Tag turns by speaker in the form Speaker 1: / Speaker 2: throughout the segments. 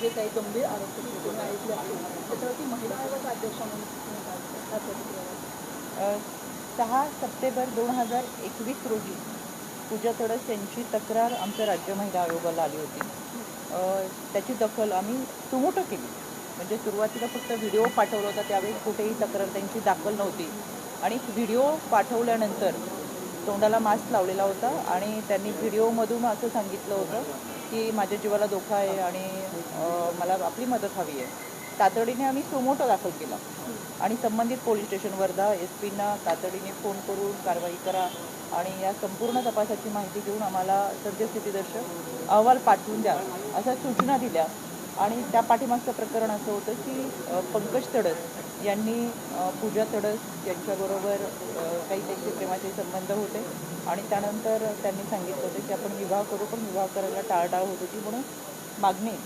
Speaker 1: जे काही गंभीर आरोप ऐकले आहेत त्याच्यावरती महिला आयोगाचा अध्यक्ष म्हणून
Speaker 2: सहा सप्टेंबर दोन हजार एकवीस रोजी पूजा तडस यांची तक्रार आमच्या राज्य महिला आयोगाला आली होती. त्याची दखल आम्ही सुमोटो केली. म्हणजे सुरुवातीला फक्त व्हिडिओ पाठवला होता त्यावेळी कुठेही तक्रार त्यांची दाखल नव्हती. आणि व्हिडिओ पाठवल्यानंतर तोंडाला मास्क लावलेला होता आणि त्यांनी व्हिडिओमधून असं सांगितलं होतं की माझ्या जीवाला धोका आहे आणि मला आपली मदत हवी आहे. तातडीने आम्ही सुमोटो दाखल केला. आणि संबंधित पोलीस स्टेशन वर्धा एस पींना तातडीने फोन करून कारवाई करा आणि या संपूर्ण तपासाची माहिती घेऊन आम्हाला सद्यस्थितीदर्शक अहवाल पाठवून द्या अशा सूचना दिल्या. आणि त्या पाठीमागचं प्रकरण असं होतं की पंकज तडस यांनी पूजा तडस यांच्याबरोबर काही त्यांचे प्रेमाचे संबंध होते. आणि त्यानंतर त्यांनी सांगितलं होतं की आपण विवाह करू पण विवाह करायला टाळटाळ होत होती म्हणून मागणी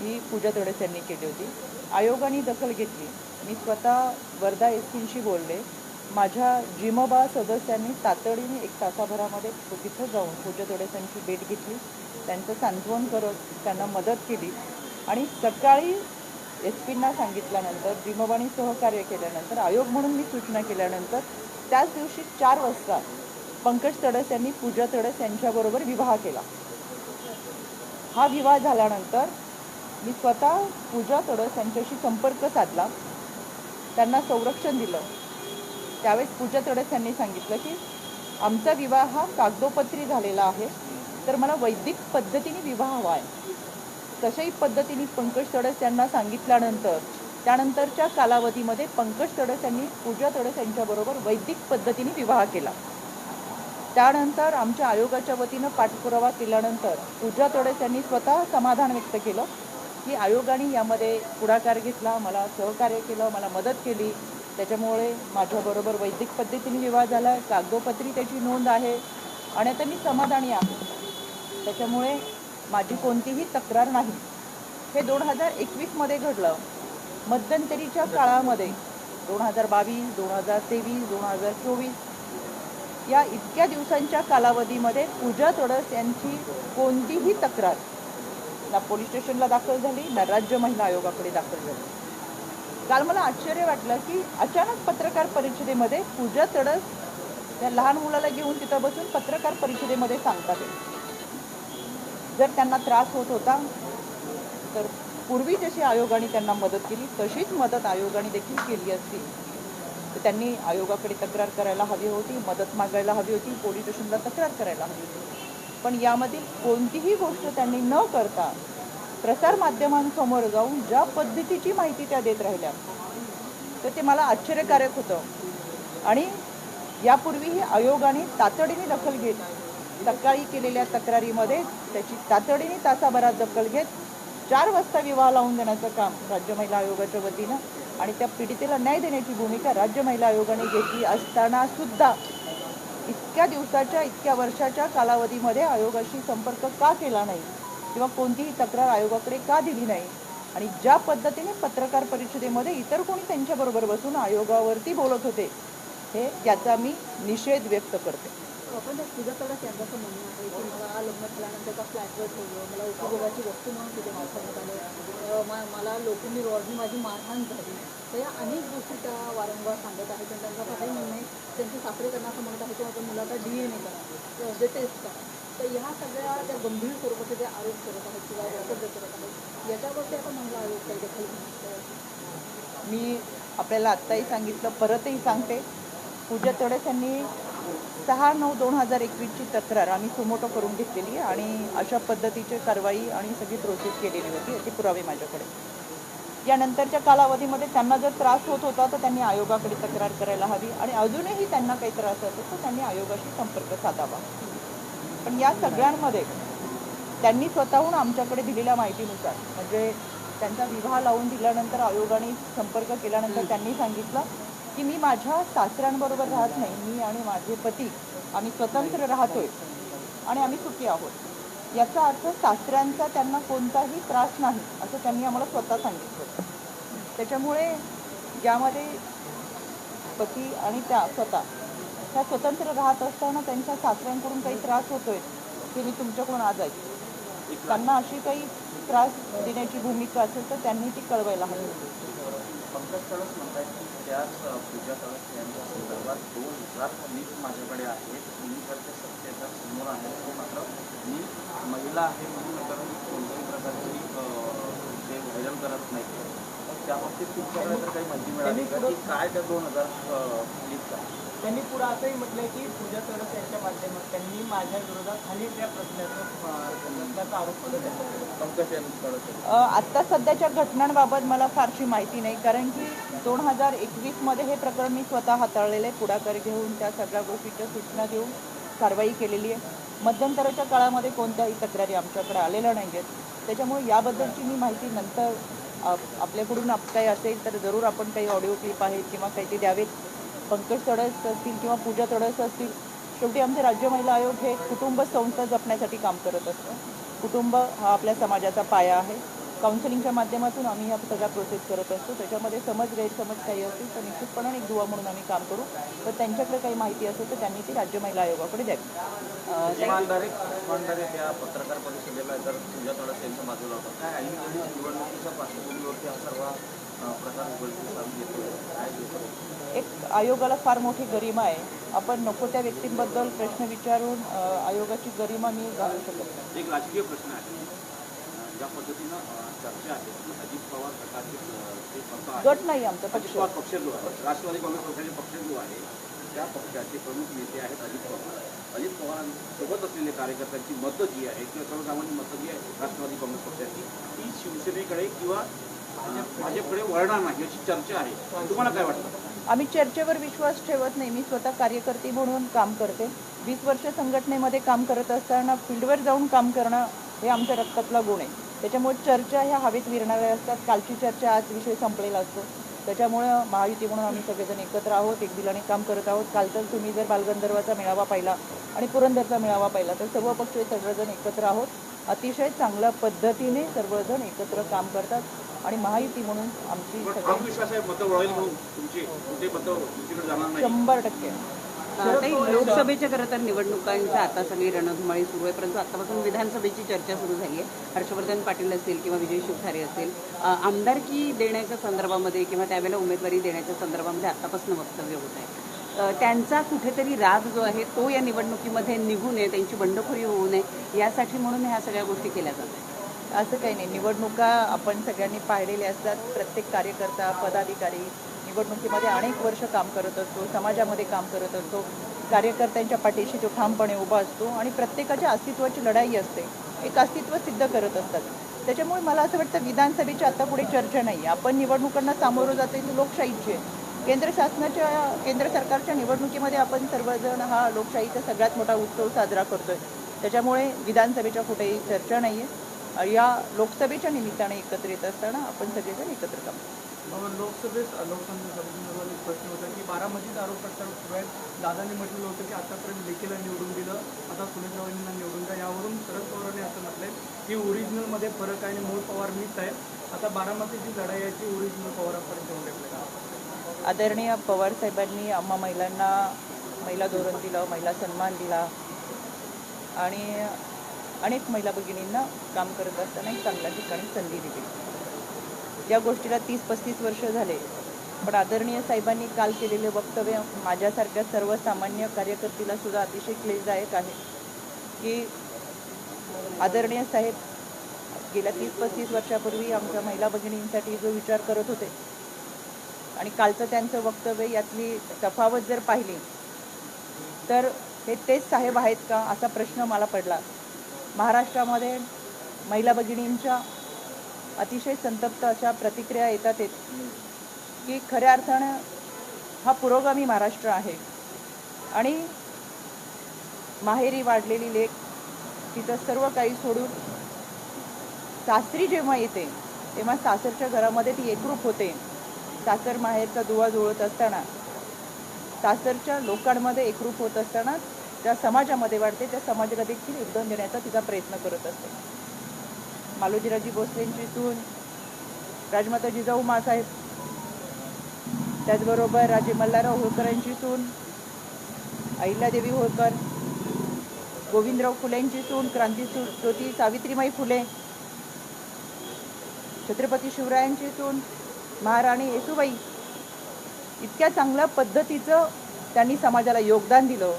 Speaker 2: ही पूजा तडस यांनी केली होती. आयोगाने दखल घेतली. मी स्वतः वर्धा एसपींशी बोलले. माझ्या जिमबा सदस्यांनी तातडीने एक तासाभरामध्ये तिथं जाऊन पूजा तडस यांची भेट घेतली. त्यांचं सांत्वन करत त्यांना मदत केली. आणि सकाळी एस पींना सांगितल्यानंतर भीमवाणी सहकार्य केल्यानंतर आयोग म्हणून मी सूचना केल्यानंतर त्याच दिवशी चार वाजता पंकज तडस यांनी पूजा तडस यांच्याबरोबर विवाह केला. हा विवाह झाल्यानंतर मी स्वतः पूजा तडस यांच्याशी संपर्क साधला. त्यांना संरक्षण दिलं. त्यावेळेस पूजा तडस यांनी सांगितलं की आमचा विवाह हा कागदोपत्री झालेला आहे तर मला वैदिक पद्धतीने विवाह हवा आहे. तशाही पद्धतीने पंकज तडस यांना सांगितल्यानंतर त्यानंतरच्या कालावधीमध्ये पंकज तडस यांनी पूजा तडस यांच्याबरोबर वैदिक पद्धतीने विवाह केला. त्यानंतर आमच्या आयोगाच्या वतीनं पाठपुरावा केल्यानंतर पूजा तडस यांनी स्वतः समाधान व्यक्त केलं की आयोगाने यामध्ये पुढाकार घेतला मला सहकार्य केलं मला मदत केली. त्याच्यामुळे माझ्याबरोबर वैदिक पद्धतीने विवाह झाला कागदोपत्री त्याची नोंद आहे आणि आता मी समाधानी आहे. त्याच्यामुळे माझी कोणतीही तक्रार नाही. हे दोन हजार एकवीसमध्ये घडलं. मध्यंतरीच्या काळामध्ये दोन हजार बावीस दोन हजार तेवीस दोन हजार चोवीस या इतक्या दिवसांच्या कालावधीमध्ये पूजा तडस यांची कोणतीही तक्रार ना पोलीस स्टेशनला दाखल झाली ना राज्य महिला आयोगाकडे दाखल झाली. काल मला आश्चर्य वाटलं की अचानक पत्रकार परिषदेमध्ये पूजा तडस त्या लहान मुलाला घेऊन तिथं बसून पत्रकार परिषदेमध्ये सांगतात. जर त्यांना त्रास होत होता तर पूर्वी जशी आयोगाने त्यांना मदत केली तशीच मदत आयोगाने देखील केली असती. तर त्यांनी आयोगाकडे तक्रार करायला हवी होती मदत मागायला हवी होती पोलीस स्टेशनला तक्रार करायला हवी होती. पण यामध्ये कोणतीही गोष्ट त्यांनी न करता प्रसारमाध्यमांसमोर जाऊन ज्या पद्धतीची माहिती त्या देत राहिल्या तर ते मला आश्चर्यकारक होतं. आणि यापूर्वीही आयोगाने तातडीने दखल घेत सकाळी केलेल्या तक्रारीमध्ये त्याची तातडीने तासाभरात दखल घेत चार वाजता विवाह लावून देण्याचं काम राज्य महिला आयोगाच्या वतीनं आणि त्या पीडितेला न्याय देण्याची भूमिका राज्य महिला आयोगाने घेतली असताना सुद्धा इतक्या दिवसाच्या इतक्या वर्षाच्या कालावधीमध्ये आयोगाशी संपर्क का केला नाही? किंवा कोणतीही तक्रार आयोगाकडे का दिली नाही? आणि ज्या पद्धतीने पत्रकार परिषदेमध्ये इतर कोणी त्यांच्याबरोबर बसून आयोगावरती बोलत होते हे याचा मी निषेध व्यक्त करते.
Speaker 1: आपण त्या पूजा यांचं असं म्हणणं आहे की मला लग्न झाल्यानंतर एका फ्लॅटवर ठेवलं. मला उपभोगाची वस्तू म्हणून तिथे वापरण्यात आलं. मा- मला लोकांनी रॉडनी माझी मारहाण झाली. तर या अनेक गोष्टी त्या वारंवार सांगत आहेत आणि त्यांचा असं काही म्हणणं आहे त्यांचे सासरे त्यांना असं म्हणत आहे की माझ्या मुलाचा डी एन ए करा जे टेस्ट करा. तर ह्या सगळ्या त्या गंभीर स्वरूपाचे जे आरोप करत आहेत किंवा वक्तव्य करत आहेत याच्यावरती आता मला आरोप काही दखल
Speaker 2: मी आपल्याला आत्ताही सांगितलं परतही सांगते. पूजा तडस त्यांनी सहा नऊ दोन हजार एकवीसची तक्रार आम्ही सुमोटो करून घेतलेली आणि अशा पद्धतीची कारवाई आणि सगळी प्रोसेस केलेली होती याचे पुरावे माझ्याकडे यानंतरच्या कालावधीमध्ये त्यांना जर त्रास होत होता तर त्यांनी आयोगाकडे तक्रार करायला हवी आणि अजूनही त्यांना काही त्रास होत असेल तर त्यांनी आयोगाशी संपर्क साधावा. पण या सगळ्यांमध्ये त्यांनी स्वतःहून आमच्याकडे दिलेल्या माहितीनुसार म्हणजे त्यांचा विवाह लावून दिल्यानंतर आयोगाने संपर्क केल्यानंतर त्यांनी सांगितलं की मी माझ्या सासऱ्यांबरोबर राहत नाही. मी आणि माझे पती आम्ही स्वतंत्र राहतोय आणि आम्ही सुखी आहोत. याचा अर्थ सासऱ्यांचा त्यांना कोणताही त्रास नाही असं त्यांनी आम्हाला स्वतः सांगितलं. त्याच्यामुळे यामध्ये पती आणि त्या स्वतः त्या स्वतंत्र राहत असताना त्यांच्या सासऱ्यांकडून काही त्रास होतोय हे मी तुमच्याकडून आज ऐकते त्यांना अशी काही त्रास देण्याची भूमिका असेल तर त्यांनी ती कळवायला हवी.
Speaker 3: पंकज तळस म्हणतात की त्याच पूजा तळस यांच्या संदर्भात दोन हजार लीक माझ्याकडे आहेत. मी जर त्या सत्याच्या समोर आहे. तो मात्र मी महिला आहे म्हणून तर मी कोणत्याही प्रकारची ते व्हायरल करत नाही. तर त्या बाबतीत तुमच्याकडे तर काही माहिती मिळाली का? की काय त्या दोन हजार लीक आहे
Speaker 4: त्यांनी पुढे असंही म्हटलंय की पूजा तरस यांच्या माध्यमात त्यांनी माझ्या विरोधात खाली त्या प्रश्नाचं आरोप केला.
Speaker 2: आत्ता सध्याच्या घटनांबाबत मला फारशी माहिती नाही कारण की दोन हजार एकवीसमध्ये हे प्रकरण मी स्वतः हाताळलेलं आहे पुढाकार घेऊन त्या सगळ्या गोष्टीच्या सूचना देऊन कारवाई केलेली आहे. मध्यंतराच्या काळामध्ये कोणत्याही तक्रारी आमच्याकडे आलेल्या नाही आहेत त्याच्यामुळे याबद्दलची मी माहिती नंतर आप- आपल्याकडून आप काही असेल तर जरूर आपण काही ऑडिओ क्लिप आहेत किंवा काही ते द्यावेत. पंकज तडस असतील किंवा पूजा तडस असतील शेवटी आमचे राज्य महिला आयोग हे कुटुंब संस्था जपण्यासाठी काम करत असतं. कुटुंब हा आपल्या समाजाचा पाया आहे. काउन्सिलिंगच्या माध्यमातून आम्ही ह्या सगळ्या प्रोसेस करत असतो. त्याच्यामध्ये समज गैरसमज काही असतील तर निश्चितपणे एक दुवा म्हणून आम्ही काम करू. तर त्यांच्याकडे काही माहिती असेल तर त्यांनी ती राज्य महिला आयोगाकडे द्यावी. अं, ताई-
Speaker 3: इमानदारी इमानदारी त्या पत्रकार परिषदेला तर पूजा तळस यांच्या बाजूला होता. काय ऐन निवडणुकीच्या पार्श्वभूमीवरती हा सर्व
Speaker 2: एक आयोगाला फार मोठी गरिमा आहे. आपण नको त्या व्यक्तींबद्दल प्रश्न विचारून आयोगाची गरिमा मी घालू शकत नाही.
Speaker 5: एक राजकीय प्रश्न आहे. ज्या पद्धतीनं चर्चा आहे अजित पवार आहे
Speaker 2: गट नाही आमचा पक्ष.
Speaker 5: पक्ष जो आहे राष्ट्रवादी काँग्रेस पक्षाचे पक्ष जो आहे त्या पक्षाचे प्रमुख नेते आहेत अजित पवार. अजित पवारांसोबत असलेले कार्यकर्त्यांची मतं जी आहे किंवा सर्वसामान्य मतं जी आहे राष्ट्रवादी काँग्रेस पक्षाची ती शिवसेनेकडे किंवा भाजपकडे वळणार नाही अशी चर्चा आहे. तुम्हाला काय वाटतं?
Speaker 2: आम्ही चर्चेवर विश्वास ठेवत नाही. मी स्वतः कार्यकर्ती म्हणून काम करते. वीस वर्ष संघटनेमध्ये काम करत असताना फील्डवर जाऊन काम करणं हे आमच्या रक्तातला गुण आहे. त्याच्यामुळे चर्चा ह्या हवेत विरणाऱ्या असतात. कालची चर्चा आज विषय संपलेला असतो. त्याच्यामुळं महायुती म्हणून आम्ही सगळेजण एकत्र आहोत एक दिलाने काम करत आहोत. कालचाच तुम्ही जर बालगंधर्वाचा मेळावा पाहिला आणि पुरंदरचा मेळावा पाहिला तर सर्व पक्ष सर्वजण एकत्र आहोत. अतिशय चांगल्या पद्धतीने सर्वजण एकत्र काम करतात. आणि महायुती म्हणून आमची
Speaker 5: पण
Speaker 2: सगळ्यांची
Speaker 5: आत्मविश्वास आहे मतं वळेल म्हणून तुमची कुठे मतं दुसरीकडे जाणार नाही.
Speaker 2: शंभर टक्के.
Speaker 6: लोकसभेच्या खरं तर निवडणुकांच्या आता सगळी रणधुमाळी सुरू आहे परंतु आतापासून विधानसभेची चर्चा सुरू झाली आहे. हर्षवर्धन पाटील असतील किंवा विजय शिवठारे असतील अ, आमदारकी देण्याच्या संदर्भामध्ये किंवा त्यावेळेला उमेदवारी देण्याच्या संदर्भामध्ये आतापासून वक्तव्य होत आहे. त्यांचा कुठेतरी राग जो आहे तो या निवडणुकीमध्ये निघू नये त्यांची बंडखोरी होऊ नये यासाठी म्हणून ह्या सगळ्या गोष्टी केल्या जात आहेत.
Speaker 2: असं काही नाही. निवडणुका आपण सगळ्यांनी पाहिलेल्या असतात. प्रत्येक कार्यकर्ता पदाधिकारी निवडणुकीमध्ये अनेक वर्ष काम करत असतो समाजामध्ये काम करत असतो. कार्यकर्त्यांच्या पाठीशी तो ठामपणे उभा असतो आणि प्रत्येकाच्या अस्तित्वाची लढाई असते. एक अस्तित्व सिद्ध करत असतात. त्याच्यामुळे मला असं वाटतं विधानसभेची आता पुढे चर्चा नाही. आपण निवडणुकांना सामोरं जाते ही लोकशाहीची. आहे केंद्र शासनाच्या केंद्र सरकारच्या निवडणुकीमध्ये आपण सर्वजण हा लोकशाहीचा सगळ्यात मोठा उत्सव साजरा करतोय. त्याच्यामुळे विधानसभेच्या कुठेही चर्चा नाही आहे या लोकसभेच्या निमित्ताने एकत्र येत असताना आपण सगळेजण एकत्र काम
Speaker 4: लोकसभेत लोकसंख्या सभेसंदर्भात एक प्रश्न होता की बारामतीत आरोप प्रत्यारोप दादांनी म्हटलेलं होतं की आतापर्यंत लेखीला निवडून दिलं आता सुनेत्रावांना निवडून द्या. यावरून शरद पवारांनी असं म्हटलंय की ओरिजिनलमध्ये फरक आहे आणि मूळ पवार मीच आहे. आता बारामतीची लढाई आहे ती ओरिजिनल पवारांपर्यंत टाकलेली
Speaker 2: आदरणीय पवार साहेबांनी आम्हा महिलांना महिला धोरण दिलं महिला सन्मान दिला. आणि अनेक महिला भगिनींना काम करत असताना एक चांगल्या ठिकाणी संधी दिली. या गोष्टीला तीस पस्तीस वर्ष झाले. पण आदरणीय साहेबांनी काल केलेले वक्तव्य माझ्यासारख्या सर्वसामान्य कार्यकर्तीला सुद्धा अतिशय क्लेशदायक आहे. की आदरणीय साहेब गेल्या तीस पस्तीस वर्षापूर्वी आमच्या महिला भगिनींसाठी जो विचार करत होते आणि कालचं त्यांचं वक्तव्य यातली तफावत जर पाहिली तर हे तेच साहेब आहेत का असा प्रश्न मला पडला. महाराष्ट्रामध्ये महिला भगिनींच्या अतिशय संतप्त अशा प्रतिक्रिया येतात आहेत की खऱ्या अर्थानं हा पुरोगामी महाराष्ट्र आहे. आणि माहेरी वाढलेली लेख तिथं सर्व काही सोडून सासरी जेव्हा येते तेव्हा सासरच्या घरामध्ये ती एकरूप होते. सासर माहेरचा दुवा जुळत असताना सासरच्या लोकांमध्ये एकरूप होत असताना त्या समाजामध्ये वाढते त्या समाजाला देखील योगदान देण्याचा तिचा प्रयत्न करत असते. मालोजीराजी भोसलेंची सून राजमाता जिजाऊ मासाहेब त्याचबरोबर राजे मल्हारराव होळकरांची सून अहिल्यादेवी होळकर गोविंदराव फुलेंची सून क्रांती ज्योती सावित्रीमाई फुले छत्रपती शिवरायांची सून महाराणी येसुबाई इतक्या चांगल्या पद्धतीचं त्यांनी समाजाला योगदान दिलं.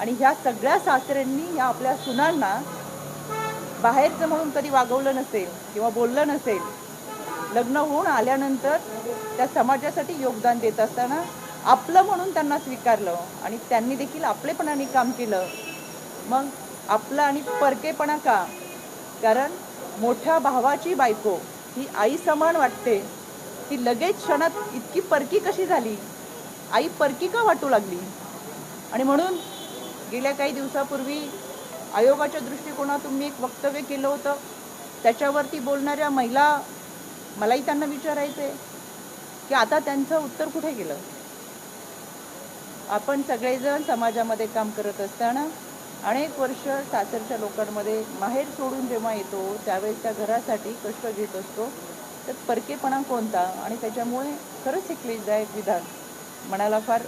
Speaker 2: आणि ह्या सगळ्या सासऱ्यांनी या आपल्या सुनांना बाहेरचं म्हणून कधी वागवलं नसेल किंवा बोललं नसेल लग्न होऊन आल्यानंतर त्या समाजासाठी योगदान देत असताना आपलं म्हणून त्यांना स्वीकारलं आणि त्यांनी देखील आपलेपणाने काम केलं. मग आपलं आणि परकेपणा का? कारण मोठ्या भावाची बायको ही आई समान वाटते. ती लगेच क्षणात इतकी परकी कशी झाली? आई परकी का वाटू लागली? आणि म्हणून गेल्या काही दिवसापूर्वी आयोगाच्या दृष्टिकोनातून मी एक वक्तव्य केलं होतं. त्याच्यावरती बोलणाऱ्या महिला मलाही त्यांना विचारायचं आहे की आता त्यांचं उत्तर कुठे गेलं? आपण सगळेजण समाजामध्ये काम करत असताना अनेक वर्ष सासरच्या लोकांमध्ये माहेर सोडून जेव्हा येतो त्यावेळेस त्या घरासाठी कष्ट घेत असतो. तर परकेपणा कोणता? आणि त्याच्यामुळे खरंच हे क्लेशदायक विधान मनाला फार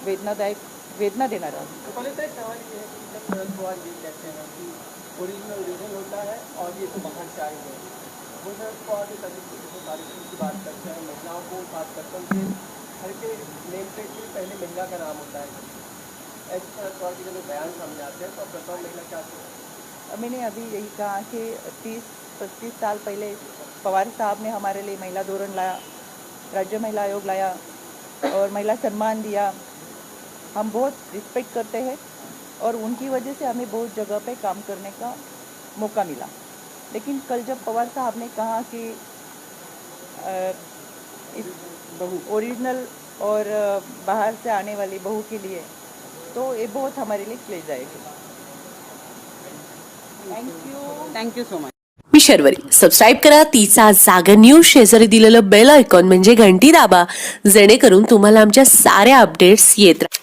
Speaker 2: वेदनादायक वेदना
Speaker 4: देना है हैं ओरिजिनल रीजन होता है और ये तो बाहर से आए हैं। वो शरद पवार के तरीके से जैसे कार्यक्रम की बात करते हैं महिलाओं को बात करते हैं। उनके के नेम प्लेट पहले महिला का नाम होता है। ऐसे शरद पवार के जब बयान सामने आते हैं तो प्रथम महिला क्या
Speaker 2: मैंने अभी यही कहा कि तीस पच्चीस साल पहले पवार साहब ने हमारे लिए महिला धोरण लाया राज्य महिला आयोग लाया और महिला सम्मान दिया। हम बहुत रिस्पेक्ट करते हैं और उनकी वजह से हमें बहुत जगह पे काम करने का मौका मिला। लेकिन कल जब पवार साहब ने कहा कि इस बहू ओरिजिनल और बाहर से आने वाली बहू के लिए तो ये बहुत हमारे लिए क्लेश जाएगी। Thank you
Speaker 6: thank you so much
Speaker 7: me Sharvari. Subscribe करा. तिचा जागर न्यूज शेजारी दिलेलं बेल आयकॉन म्हणजे घंटी दाबा. जेणेकरून तुम्हाला आमच्या साऱ्या अपडेट्स येत राहतील